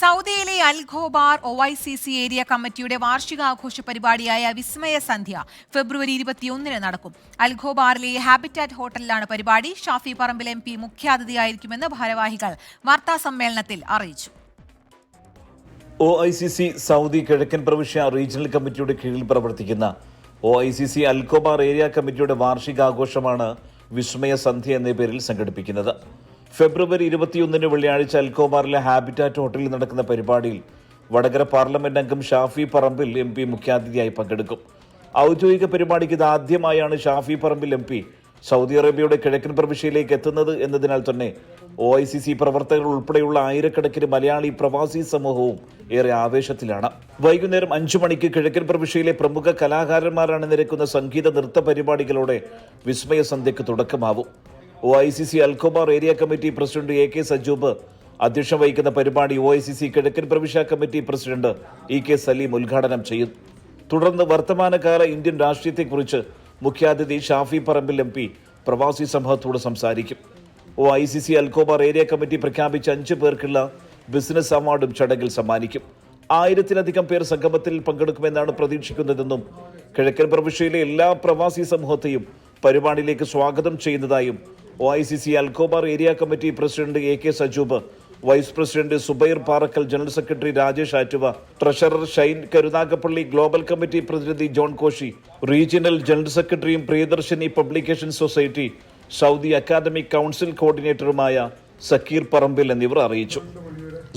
സൗദിയിലെ Al Khobar O I C C area കമ്മിറ്റിയുടെ വാർഷികാഘോഷ പരിപാടിയായ വിസ്മയ സന്ധ്യ ഫെബ്രുവരി ഇരുപത്തിയൊന്നിന് നടക്കും. അൽഖോബാറിലെ ഹാബിറ്റാറ്റ് ഹോട്ടലിലാണ് പരിപാടി. ഷാഫി പറമ്പിൽ എം പി മുഖ്യാതിഥിയായിരിക്കുമെന്ന് ഭാരവാഹികൾ വാർത്താ സമ്മേളനത്തിൽ അറിയിച്ചു. O I C C Saudi കിഴക്കൻ പ്രവിശ്യ റീജിയണൽ കമ്മിറ്റിയുടെ കീഴിൽ പ്രവർത്തിക്കുന്ന O I C C Al Khobar area കമ്മിറ്റിയുടെ വാർഷികാഘോഷമാണ് വിസ്മയ സന്ധ്യ എന്ന പേരിൽ സംഘടിപ്പിക്കുന്നത്. ഫെബ്രുവരി ഇരുപത്തിയൊന്നിന് വെള്ളിയാഴ്ച അൽക്കോബാറിലെ ഹാബിറ്റാറ്റ് ഹോട്ടലിൽ നടക്കുന്ന പരിപാടിയിൽ വടകര പാർലമെന്റ് അംഗം ഷാഫി പറമ്പിൽ എം പി മുഖ്യാതിഥിയായി പങ്കെടുക്കും. ഔദ്യോഗിക പരിപാടിക്ക് ഇത് ആദ്യമായാണ് Shafi Parambil M P Saudi അറേബ്യയുടെ കിഴക്കൻ പ്രവിശ്യയിലേക്ക് എത്തുന്നത് എന്നതിനാൽ തന്നെ ഒ ഐ സി സി പ്രവർത്തകർ ഉൾപ്പെടെയുള്ള ആയിരക്കണക്കിന് മലയാളി പ്രവാസി സമൂഹവും ഏറെ ആവേശത്തിലാണ്. വൈകുന്നേരം അഞ്ചു മണിക്ക് കിഴക്കൻ പ്രവിശ്യയിലെ പ്രമുഖ കലാകാരന്മാരാണ് നിരക്കുന്ന സംഗീത നൃത്ത പരിപാടികളോടെ വിസ്മയ സന്ധ്യയ്ക്ക് തുടക്കമാവും. O I C C Al Khobar area committee president A K Sajub അധ്യക്ഷം വഹിക്കുന്ന പരിപാടി ഒ ഐ സി സി കിഴക്കൻ പ്രവിശ്യ committee president E K Saleem ഉദ്ഘാടനം ചെയ്യും. തുടർന്ന് വർത്തമാനകാല ഇന്ത്യൻ രാഷ്ട്രീയത്തെക്കുറിച്ച് മുഖ്യാതിഥി ഷാഫി പറമ്പിൽ എം പി പ്രവാസി സമൂഹത്തോട് സംസാരിക്കും. O I C C Al Khobar area committee പ്രഖ്യാപിച്ച അഞ്ച് പേർക്കുള്ള ബിസിനസ് അവാർഡും ചടങ്ങിൽ സമ്മാനിക്കും. ആയിരത്തിലധികം പേർ സംഗമത്തിൽ പങ്കെടുക്കുമെന്നാണ് പ്രതീക്ഷിക്കുന്നതെന്നും കിഴക്കൻ പ്രവിശ്യയിലെ എല്ലാ പ്രവാസി സമൂഹത്തെയും പരിപാടിയിലേക്ക് സ്വാഗതം ചെയ്യുന്നതായും O I C C Al Khobar area committee president A K Sajub vice president Subair Parakkal general secretary Rajesh Attuva treasurer Shine Karunagappally global committee പ്രതിനിധി ജോൺ കോശി റീജിയണൽ ജനറൽ സെക്രട്ടറിയും Priyadarshini publication society Saudi academic council കോർഡിനേറ്ററുമായ Zakir Parambil എന്നിവർ അറിയിച്ചു.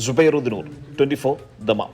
സുബൈറുദ്ദൂർ twenty four Dammam.